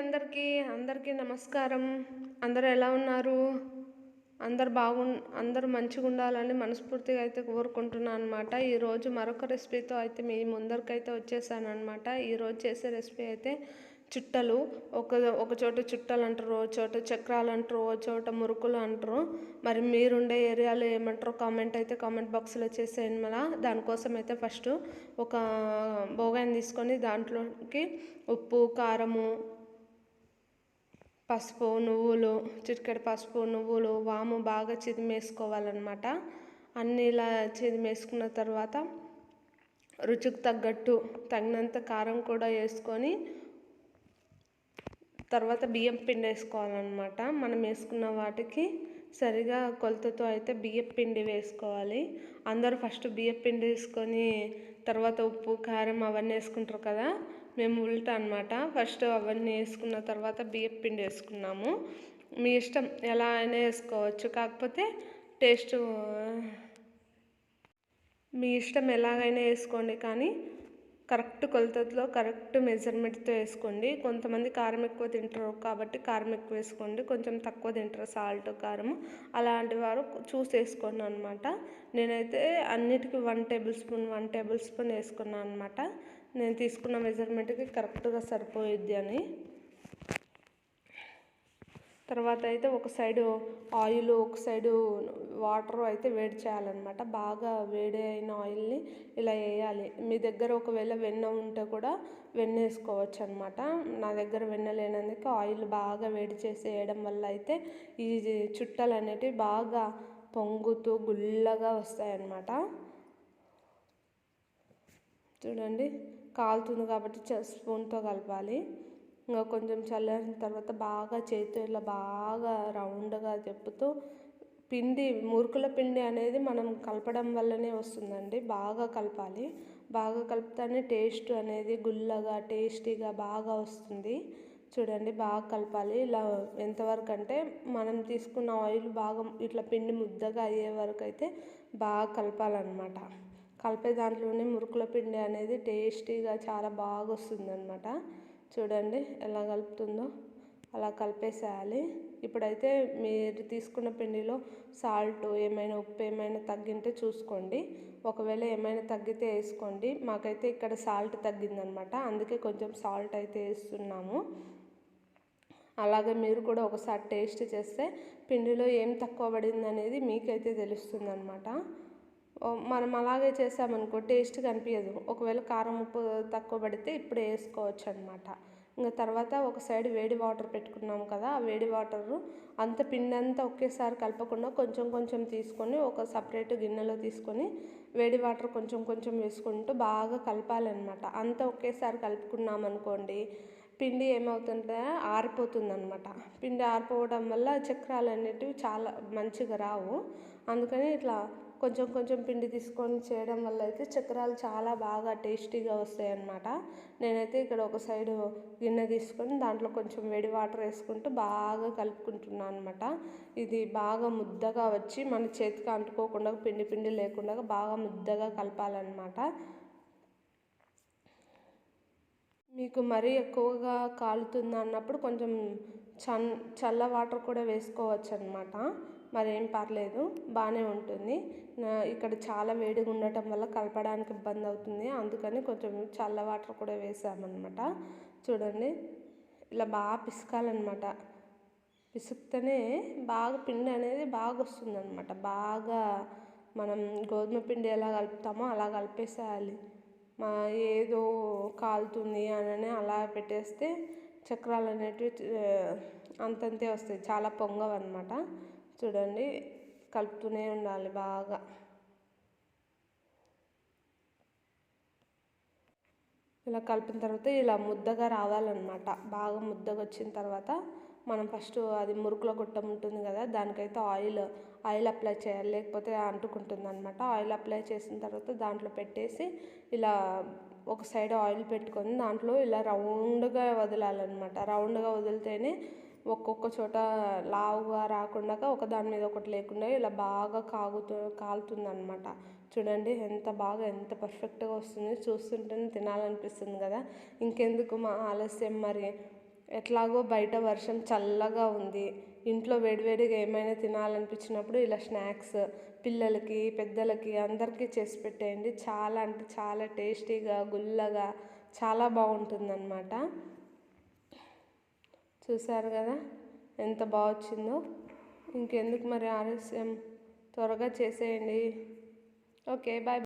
అందరికీ అందరికీ నమస్కారం. అందరు ఎలా ఉన్నారు? అందరు బాగు అందరూ మంచిగా ఉండాలని మనస్ఫూర్తిగా అయితే కోరుకుంటున్నాను అనమాట ఈరోజు మరొక రెసిపీతో అయితే మీ ముందరికైతే వచ్చేసాను అనమాట ఈరోజు చేసే రెసిపీ అయితే చుట్టలు. ఒక ఒక చోట చుట్టలు అంటారు ఒక చోట చక్రాలు అంటారు ఒక చోట మురుకులు అంటారు. మరి మీరుండే ఏరియాలో ఏమంటారో కామెంట్ అయితే కామెంట్ బాక్స్లో చేసేయండి మళ్ళా. దానికోసం అయితే ఫస్ట్ ఒక బోగాని తీసుకొని దాంట్లోకి ఉప్పు కారము పసుపు నువ్వులు చిటికెడు పసుపు నువ్వులు వాము బాగా చిదిమేసుకోవాలన్నమాట. అన్నీ ఇలా చిదిమేసుకున్న తర్వాత రుచికి తగ్గట్టు తగినంత కారం కూడా వేసుకొని తర్వాత బియ్యం పిండి వేసుకోవాలన్నమాట. మనం వేసుకున్న వాటికి సరిగా కొలతతో అయితే బియ్యం పిండి వేసుకోవాలి. అందరూ ఫస్ట్ బియ్యం పిండి వేసుకొని తర్వాత ఉప్పు కారం అవన్నీ వేసుకుంటారు కదా. మేము ఉల్టా అనమాట ఫస్ట్ అవన్నీ వేసుకున్న తర్వాత బియ్యం పిండి వేసుకున్నాము. మీ ఇష్టం ఎలా అయినా వేసుకోవచ్చు. కాకపోతే టేస్ట్ మీ ఇష్టం ఎలాగైనా వేసుకోండి. కానీ కరెక్ట్ కొలతలో కరెక్ట్ మెజర్మెంట్తో వేసుకోండి. కొంతమంది కారం ఎక్కువ తింటారు కాబట్టి కారం ఎక్కువ వేసుకోండి. కొంచెం తక్కువ తింటారు సాల్ట్ కారం. అలాంటి వారు చూసి వేసుకోండి అనమాట నేనైతే అన్నిటికీ one tablespoon one tablespoon వేసుకున్నాను అనమాట నేను తీసుకున్న మెజర్మెంట్కి కరెక్ట్గా సరిపోయిద్ది అని. తర్వాత అయితే ఒక సైడు ఆయిల్ ఒక సైడు వాటర్ అయితే వేడి చేయాలన్నమాట. బాగా వేడి అయిన ఆయిల్ని ఇలా వేయాలి. మీ దగ్గర ఒకవేళ వెన్న ఉంటే కూడా వెన్న వేసుకోవచ్చు అనమాట నా దగ్గర వెన్న లేనందుకు ఆయిల్ బాగా వేడి చేసి వేయడం వల్ల అయితే ఈ చుట్టలు అనేటివి బాగా పొంగుతూ గుల్లగా వస్తాయన్నమాట. చూడండి. కాలుతుంది కాబట్టి స్పూన్తో కలపాలి. ఇంకా కొంచెం చల్లారిన తర్వాత బాగా చేతితో ఇలా బాగా రౌండ్గా చెప్పుతూ పిండి మురుకుల పిండి అనేది మనం కలపడం వల్లనే వస్తుందండి. బాగా కలపాలి. బాగా కలిపితేనే టేస్ట్ అనేది గుల్లగా టేస్టీగా బాగా వస్తుంది. చూడండి బాగా కలపాలి. ఇలా ఎంతవరకు అంటే మనం తీసుకున్న ఆయిల్ బాగా ఇట్లా పిండి ముద్దగా అయ్యే వరకు అయితే బాగా కలపాలన్నమాట. కలిపే దాంట్లోనే మురుకుల పిండి అనేది టేస్టీగా చాలా బాగా వస్తుంది అనమాట చూడండి ఎలా కలుపుతుందో అలా కలిపేసేయాలి. ఇప్పుడైతే మీరు తీసుకున్న పిండిలో సాల్ట్ ఏమైనా ఉప్పు ఏమైనా తగ్గింటే చూసుకోండి. ఒకవేళ ఏమైనా తగ్గితే వేసుకోండి. మాకైతే ఇక్కడ సాల్ట్ తగ్గిందనమాట అందుకే కొంచెం సాల్ట్ అయితే వేస్తున్నాము. అలాగే మీరు కూడా ఒకసారి టేస్ట్ చేస్తే పిండిలో ఏం తక్కువ పడింది అనేది మీకైతే తెలుస్తుంది అనమాట మనం అలాగే చేసామనుకో టేస్ట్ కనిపించదు ఒకవేళ కారం ఉప్పు తక్కువ పడితే ఇప్పుడు వేసుకోవచ్చు అనమాట ఇంకా తర్వాత ఒక సైడ్ వేడి వాటర్ పెట్టుకున్నాం కదా ఆ వేడి వాటర్ అంత పిండి అంతా ఒకేసారి కలపకుండా కొంచెం కొంచెం తీసుకొని ఒక సపరేట్ గిన్నెలో తీసుకొని వేడి వాటర్ కొంచెం కొంచెం వేసుకుంటూ బాగా కలపాలన్నమాట. అంతా ఒకేసారి కలుపుకున్నాం అనుకోండి పిండి ఏమవుతుంటే ఆరిపోతుంది అనమాట పిండి ఆరిపోవడం వల్ల చక్రాలు అనేటివి చాలా మంచిగా రావు. అందుకని ఇట్లా కొంచెం కొంచెం పిండి తీసుకొని చేయడం వల్ల అయితే చక్రాలు చాలా బాగా టేస్టీగా వస్తాయి అన్నమాట నేనైతే ఇక్కడ ఒక సైడు గిన్నె తీసుకొని దాంట్లో కొంచెం వేడి వాటర్ వేసుకుంటూ బాగా కలుపుకుంటున్నాను అనమాట ఇది బాగా ముద్దగా వచ్చి మన చేతికి అంటుకోకుండా పిండి పిండి లేకుండా బాగా ముద్దగా కలపాలన్నమాట. మీకు మరీ ఎక్కువగా కాలుతుంది అన్నప్పుడు కొంచెం చన్ చల్ల వాటర్ కూడా వేసుకోవచ్చు అనమాట మరేం పర్లేదు బాగానే ఉంటుంది. ఇక్కడ చాలా వేడిగా ఉండటం వల్ల కలపడానికి ఇబ్బంది అవుతుంది. అందుకని కొంచెం చల్ల వాటర్ కూడా వేసామన్నమాట. చూడండి ఇలా బాగా పిసకాలన్నమాట. పిసికితేనే బాగా పిండి అనేది బాగా వస్తుందన్నమాట. బాగా మనం గోధుమ పిండి ఎలా కలుపుతామో అలా కలిపేసేయాలి. మా ఏదో కాలుతుంది అని అలా పెట్టేస్తే చక్రాలు అనేటివి అంతంతే వస్తాయి. చాలా పొంగవన్నమాట. చూడండి కలుపుతూనే ఉండాలి బాగా. ఇలా కలిపిన తర్వాత ఇలా ముద్దగా రావాలన్నమాట. బాగా ముద్దగా వచ్చిన తర్వాత మనం ఫస్ట్ అది మురుకుల గొట్టం ఉంటుంది కదా దానికైతే ఆయిల్ ఆయిల్ అప్లై చేయాలి. లేకపోతే అంటుకుంటుంది అనమాట ఆయిల్ అప్లై చేసిన తర్వాత దాంట్లో పెట్టేసి ఇలా ఒక సైడ్ ఆయిల్ పెట్టుకొని దాంట్లో ఇలా రౌండ్గా వదలాలన్నమాట. రౌండ్గా వదిలితేనే ఒక్కొక్క చోట లావుగా రాకుండా ఒక దాని మీద ఒకటి లేకుండా ఇలా బాగా కాగుతూ కాలుతుంది అనమాట చూడండి ఎంత బాగా ఎంత పర్ఫెక్ట్గా వస్తుంది. చూస్తుంటేనే తినాలనిపిస్తుంది కదా. ఇంకెందుకు మా ఆలస్యం మరి? ఎట్లాగో బయట వర్షం చల్లగా ఉంది. ఇంట్లో వేడివేడిగా ఏమైనా తినాలనిపించినప్పుడు ఇలా స్నాక్స్ పిల్లలకి పెద్దలకి అందరికీ చేసి పెట్టేయండి. చాలా అంటే చాలా టేస్టీగా గుల్లగా చాలా బాగుంటుందన్నమాట. చూసారు కదా? ఎంత బాగా వచ్చిందో ఇంకెందుకు మరి ఆలస్యం? త్వరగా చేసేయండి. Okay bye.